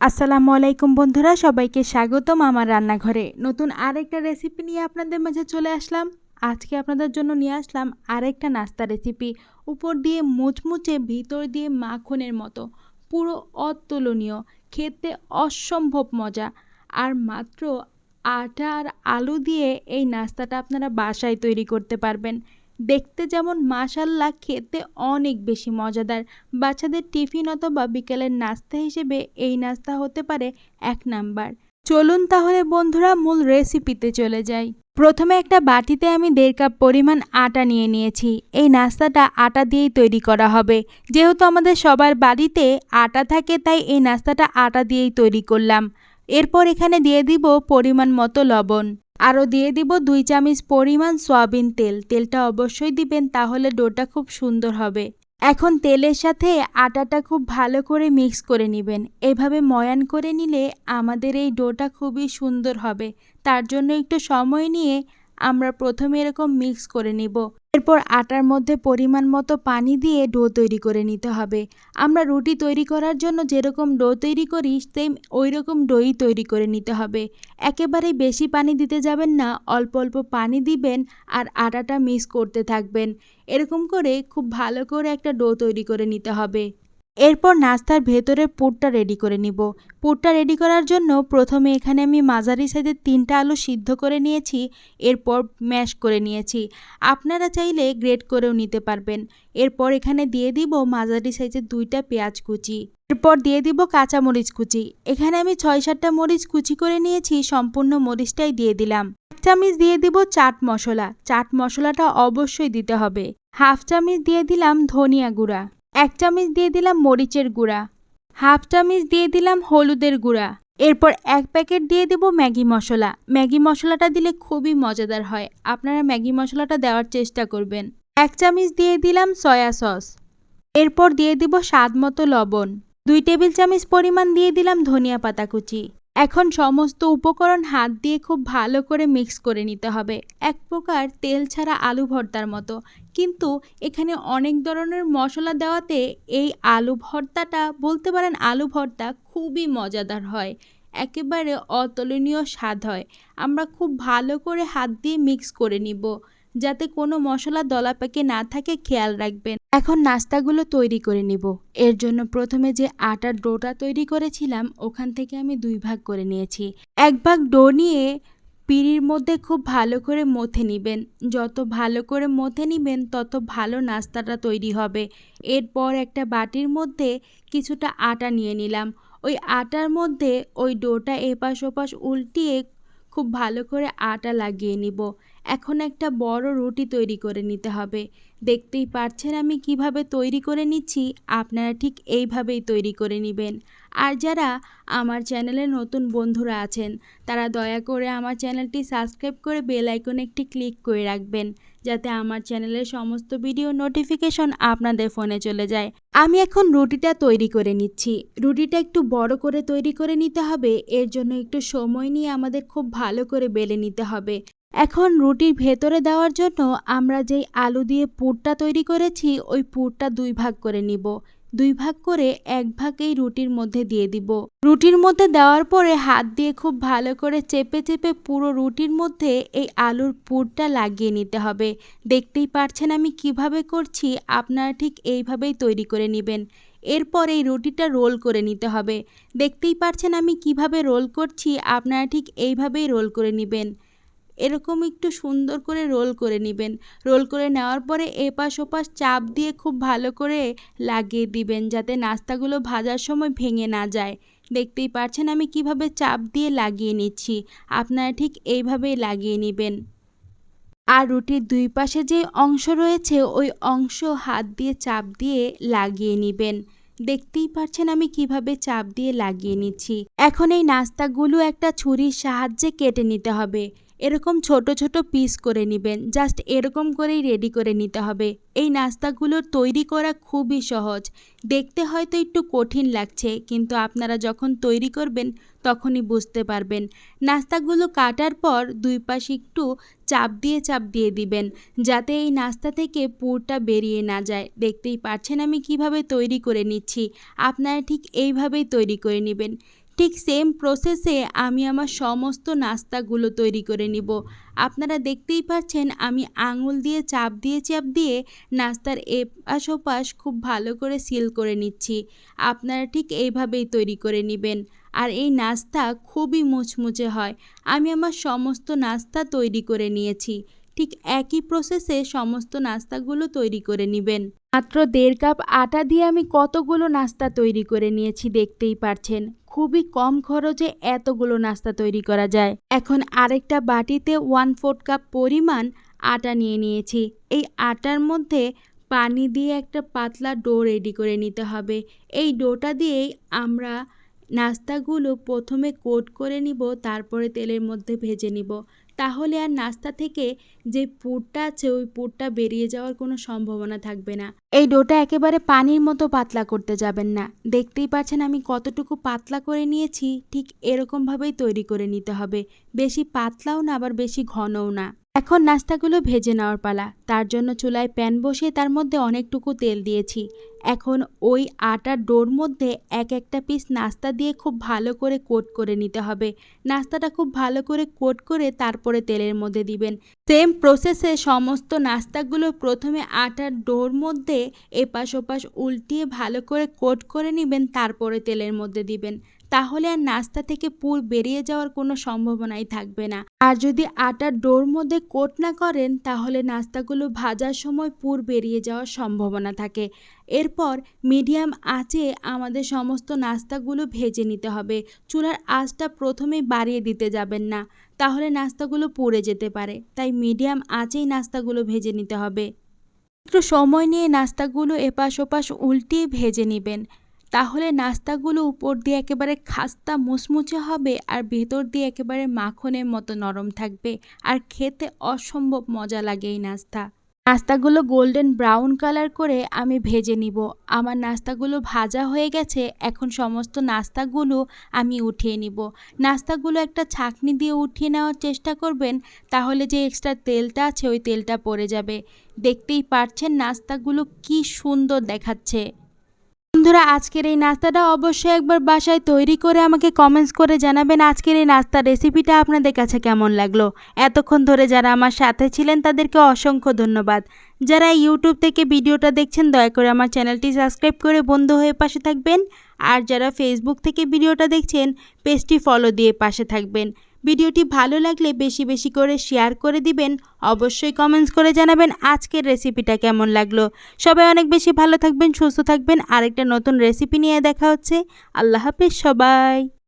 আসসালামু আলাইকুম বন্ধুরা, সবাইকে স্বাগতম আমার রান্নাঘরে। নতুন আরেকটা রেসিপি নিয়ে আপনাদের মাঝে চলে আসলাম। আজকে আপনাদের জন্য নিয়ে আসলাম আরেকটা নাস্তা রেসিপি উপর দিয়ে মুচমুচে, ভিতর দিয়ে মাখনের মতো। পুরো অতুলনীয়, খেতে অসম্ভব মজা। আর মাত্র আটা আর আলু দিয়ে এই নাস্তাটা আপনারা বাসায় তৈরি করতে পারবেন। দেখতে যেমন মাশাল্লাহ, খেতে অনেক বেশি মজাদার। বাচ্চাদের টিফিন অথবা বিকেলের নাস্তা হিসেবে এই নাস্তা হতে পারে এক নাম্বার। চলুন তাহলে বন্ধুরা মূল রেসিপিতে চলে যাই। প্রথমে একটা বাটিতে আমি দেড় কাপ পরিমাণ আটা নিয়ে নিয়েছি। এই নাস্তাটা আটা দিয়েই তৈরি করা হবে। যেহেতু আমাদের সবার বাড়িতে আটা থাকে, তাই এই নাস্তাটা আটা দিয়েই তৈরি করলাম। এরপর এখানে দিয়ে দিব পরিমাণ মতো লবণ। আরও দিয়ে দিব দুই চামচ পরিমাণ সয়াবিন তেল। তেলটা অবশ্যই দিবেন, তাহলে ডোটা খুব সুন্দর হবে। এখন তেলের সাথে আটাটা খুব ভালো করে মিক্স করে নেবেন। এভাবে ময়ান করে নিলে আমাদের এই ডোটা খুবই সুন্দর হবে। তার জন্য একটু সময় নিয়ে আমরা প্রথমে এরকম মিক্স করে নিব। এরপর আটার মধ্যে পরিমাণ মতো পানি দিয়ে ডো তৈরি করে নিতে হবে। আমরা রুটি তৈরি করার জন্য যেরকম ডো তৈরি করি, সেম ওই রকম ডোই তৈরি করে নিতে হবে। একেবারেই বেশি পানি দিতে যাবেন না, অল্প অল্প পানি দিবেন আর আটাটা মিক্স করতে থাকবেন। এরকম করে খুব ভালো করে একটা ডো তৈরি করে নিতে হবে। এরপর নাস্তার ভেতরে পুরটা রেডি করে নিব। পুরটা রেডি করার জন্য প্রথমে এখানে আমি মাঝারি সাইজের তিনটা আলু সিদ্ধ করে নিয়েছি, এরপর ম্যাশ করে নিয়েছি। আপনারা চাইলে গ্রেট করেও নিতে পারবেন। এরপর এখানে দিয়ে দিব মাঝারি সাইজের দুইটা পেঁয়াজ কুচি। এরপর দিয়ে দিব কাঁচা মরিচ কুচি। এখানে আমি ছয় সাতটা মরিচ কুচি করে নিয়েছি, সম্পূর্ণ মরিচটাই দিয়ে দিলাম। এক চামচ দিয়ে দিব চাট মশলা। চাট মশলাটা অবশ্যই দিতে হবে। হাফ চামচ দিয়ে দিলাম ধনিয়া গুঁড়া। এক চামচ দিয়ে দিলাম মরিচের গুঁড়া, হাফ চামচ দিয়ে দিলাম হলুদের গুঁড়া। এরপর এক প্যাকেট দিয়ে দেব ম্যাগি মশলা। ম্যাগি মশলাটা দিলে খুবই মজাদার হয়। আপনারা ম্যাগি মশলাটা দেওয়ার চেষ্টা করবেন। এক চামচ দিয়ে দিলাম সয়া সস। এরপর দিয়ে দিব স্বাদ মতো লবণ। দুই টেবিল চামচ পরিমাণ দিয়ে দিলাম ধনিয়া পাতা কুচি। এখন সমস্ত উপকরণ হাত দিয়ে খুব ভালো করে মিক্স করে নিতে হবে। এক প্রকার তেল ছাড়া আলু ভর্তার মতো। কিন্তু এখানে অনেক ধরনের মশলা দেওয়াতে এই আলু ভর্তাটা, বলতে পারেন আলু ভর্তা খুবই মজাদার হয়। একেবারে অতুলনীয় স্বাদ হয়। আমরা খুব ভালো করে হাত দিয়ে মিক্স করে নিব। যাতে কোনো মশলা দলা পেকে না থাকে, খেয়াল রাখবেন। এখন নাস্তাগুলো তৈরি করে নিব। এর জন্য প্রথমে যে আটার ডোটা তৈরি করেছিলাম, ওখান থেকে আমি দুই ভাগ করে নিয়েছি। এক ভাগ ডো নিয়ে পিঁড়ির মধ্যে খুব ভালো করে মথে নেবেন। যত ভালো করে মথে নেবেন, তত ভালো নাস্তাটা তৈরি হবে। এরপর একটা বাটির মধ্যে কিছুটা আটা নিয়ে নিলাম। ওই আটার মধ্যে ওই ডোটা এপাশ ওপাশ উল্টিয়ে খুব ভালো করে আটা লাগিয়ে নিব। এখন একটা বড় রুটি তৈরি করে নিতে হবে। দেখতেই পারছেন আমি কীভাবে তৈরি করে নিচ্ছি, আপনারা ঠিক এইভাবেই তৈরি করে নেবেন। আর যারা আমার চ্যানেলে নতুন বন্ধুরা আছেন, তারা দয়া করে আমার চ্যানেলটি সাবস্ক্রাইব করে বেল আইকনে একটি ক্লিক করে রাখবেন, যাতে আমার চ্যানেলের সমস্ত ভিডিও নোটিফিকেশন আপনাদের ফোনে চলে যায়। আমি এখন রুটিটা তৈরি করে নিচ্ছি। রুটিটা একটু বড় করে তৈরি করে নিতে হবে, এর জন্য একটু সময় নিয়ে আমাদের খুব ভালো করে বেলে নিতে হবে। এখন রুটির ভেতরে দেওয়ার জন্য আমরা যেই আলু দিয়ে পুরটা তৈরি করেছি, ওই পুরটা দুই ভাগ করে নিব। দুই ভাগ করে এক ভাগ এই রুটির মধ্যে দিয়ে দিব। রুটির মধ্যে দেওয়ার পরে হাত দিয়ে খুব ভালো করে চেপে চেপে পুরো রুটির মধ্যে এই আলুর পুরটা লাগিয়ে নিতে হবে। দেখতেই পারছেন আমি কীভাবে করছি, আপনারা ঠিক এইভাবেই তৈরি করে নেবেন। এরপর এই রুটিটা রোল করে নিতে হবে। দেখতেই পারছেন আমি কীভাবে রোল করছি, আপনারা ঠিক এইভাবেই রোল করে নেবেন। এরকম একটু সুন্দর করে রোল করে নেবেন। রোল করে নেওয়ার পরে এপাশ ওপাশ চাপ দিয়ে খুব ভালো করে লাগিয়ে দিবেন যাতে নাস্তাগুলো ভাজার সময় ভেঙে না যায়। দেখতেই পারছেন আমি কীভাবে চাপ দিয়ে লাগিয়ে নিচ্ছি। আপনারা ঠিক এইভাবেই লাগিয়ে নেবেন। আর রুটির দুই পাশে যে অংশ রয়েছে, ওই অংশ হাত দিয়ে চাপ দিয়ে লাগিয়ে নেবেন। দেখতেই পারছেন আমি কীভাবে চাপ দিয়ে লাগিয়ে নিচ্ছি। এখন এই নাস্তাগুলো একটা ছুরির সাহায্যে কেটে নিতে হবে। এরকম ছোট ছোট পিস করে নেবেন। জাস্ট এরকম করেই রেডি করে নিতে হবে। এই নাস্তাগুলো তৈরি করা খুবই সহজ। দেখতে হয়তো একটু কঠিন লাগছে, কিন্তু আপনারা যখন তৈরি করবেন, তখনই বুঝতে পারবেন। নাস্তাগুলো কাটার পর দুই পাশে একটু চাপ দিয়ে চাপ দিয়ে দিবেন, যাতে এই নাস্তা থেকে পুরটা বেরিয়ে না যায়। দেখতেই পাচ্ছেন আমি কীভাবে তৈরি করে নিচ্ছি। আপনারা ঠিক এইভাবেই তৈরি করে নেবেন। ঠিক সেম প্রসেসে আমি আমার সমস্ত নাস্তাগুলো তৈরি করে নিব। আপনারা দেখতেই পাচ্ছেন আমি আঙুল দিয়ে চাপ দিয়ে চাপ দিয়ে নাস্তার এপাশ ওপাশ খুব ভালো করে সিল করে নিচ্ছি। আপনারা ঠিক এইভাবেই তৈরি করে নেবেন। আর এই নাস্তা খুবই মুচমুচে হয়। আমি আমার সমস্ত নাস্তা তৈরি করে নিয়েছি। ঠিক একই প্রসেসে সমস্ত নাস্তাগুলো তৈরি করে নেবেন। মাত্র দেড় কাপ আটা দিয়ে আমি কতগুলো নাস্তা তৈরি করে নিয়েছি দেখতেই পারছেন। খুবই কম খরচে এতগুলো নাস্তা তৈরি করা যায়। এখন আরেকটা বাটিতে ওয়ান ফোর্থ কাপ পরিমাণ আটা নিয়ে নিয়েছি। এই আটার মধ্যে পানি দিয়ে একটা পাতলা ডো রেডি করে নিতে হবে। এই ডোটা দিয়েই আমরা নাস্তাগুলো প্রথমে কোট করে নিব, তারপরে তেলের মধ্যে ভেজে নিব। তাহলে আর নাস্তা থেকে যে পুরটা আছে, ওই পুরটা বেরিয়ে যাওয়ার কোনো সম্ভাবনা থাকবে না। এই ডোটা একেবারে পানির মতো পাতলা করতে যাবেন না। দেখতেই পাচ্ছেন আমি কতটুকু পাতলা করে নিয়েছি, ঠিক এরকমভাবেই তৈরি করে নিতে হবে। বেশি পাতলাও না, আবার বেশি ঘনও না। এখন নাস্তাগুলো ভেজে নেওয়ার পালা। তার জন্য চুলায় প্যান বসিয়ে তার মধ্যে অনেকটুকু তেল দিয়েছি। এখন ওই আটার ডোর মধ্যে এক একটা পিস নাস্তা দিয়ে খুব ভালো করে কোট করে নিতে হবে। নাস্তাটা খুব ভালো করে কোট করে তারপরে তেলের মধ্যে দিবেন। সেম প্রসেসে সমস্ত নাস্তাগুলো প্রথমে আটার ডোর মধ্যে এপাশ ওপাশ উল্টিয়ে ভালো করে কোট করে নেবেন, তারপরে তেলের মধ্যে দিবেন। তাহলে আর নাস্তা থেকে পুর বেরিয়ে যাওয়ার কোনো সম্ভাবনাই থাকবে না। আর যদি আটার ডোর মধ্যে কোট না করেন, তাহলে নাস্তাগুলো ভাজার সময় পুর বেরিয়ে যাওয়ার সম্ভাবনা থাকে। এরপর মিডিয়াম আঁচে আমাদের সমস্ত নাস্তাগুলো ভেজে নিতে হবে। চুলার আঁচটা প্রথমেই বাড়িয়ে দিতে যাবেন না, তাহলে নাস্তাগুলো পুড়ে যেতে পারে। তাই মিডিয়াম আঁচেই নাস্তাগুলো ভেজে নিতে হবে। একটু সময় নিয়ে নাস্তাগুলো এপাশ ওপাশ উল্টিয়ে ভেজে নেবেন। তাহলে নাস্তাগুলো উপর দিয়ে একেবারে খাস্তা মুচমুচে হবে আর ভেতর দিয়ে একেবারে মাখনের মতো নরম থাকবে। আর খেতে অসম্ভব মজা লাগে এই নাস্তা। নাস্তাগুলো গোল্ডেন ব্রাউন কালার করে আমি ভেজে নিব। আমার নাস্তাগুলো ভাজা হয়ে গেছে, এখন সমস্ত নাস্তাগুলো আমি উঠিয়ে নিব। নাস্তাগুলো একটা ছাঁকনি দিয়ে উঠিয়ে নেওয়ার চেষ্টা করবেন, তাহলে যে এক্সট্রা তেলটা আছে ওই তেলটা পড়ে যাবে। দেখতেই পারছেন নাস্তাগুলো কি সুন্দর দেখাচ্ছে। বন্ধুরা, আজকের এই নাস্তাটা অবশ্যই একবার বাসায় তৈরি করে আমাকে কমেন্টস করে জানাবেন আজকের এই নাস্তার রেসিপিটা আপনাদের কাছে কেমন লাগল। এতক্ষণ ধরে যারা আমার সাথে ছিলেন, তাদেরকে অসংখ্য ধন্যবাদ। যারা ইউটিউব থেকে ভিডিওটা দেখছেন, দয়া করে আমার চ্যানেলটি সাবস্ক্রাইব করে বন্ধু হয়ে পাশে থাকবেন। আর যারা ফেসবুক থেকে ভিডিওটা দেখছেন, পেজটি ফলো দিয়ে পাশে থাকবেন। ভিডিওটি ভালো লাগলে বেশি বেশি করে শেয়ার করে দিবেন। অবশ্যই কমেন্টস করে জানাবেন আজকের রেসিপিটা কেমন লাগল। সবাই অনেক বেশি ভালো থাকবেন, সুস্থ থাকবেন। আরেকটা নতুন রেসিপি নিয়ে দেখা হচ্ছে। আল্লাহ হাফিজ সবাই।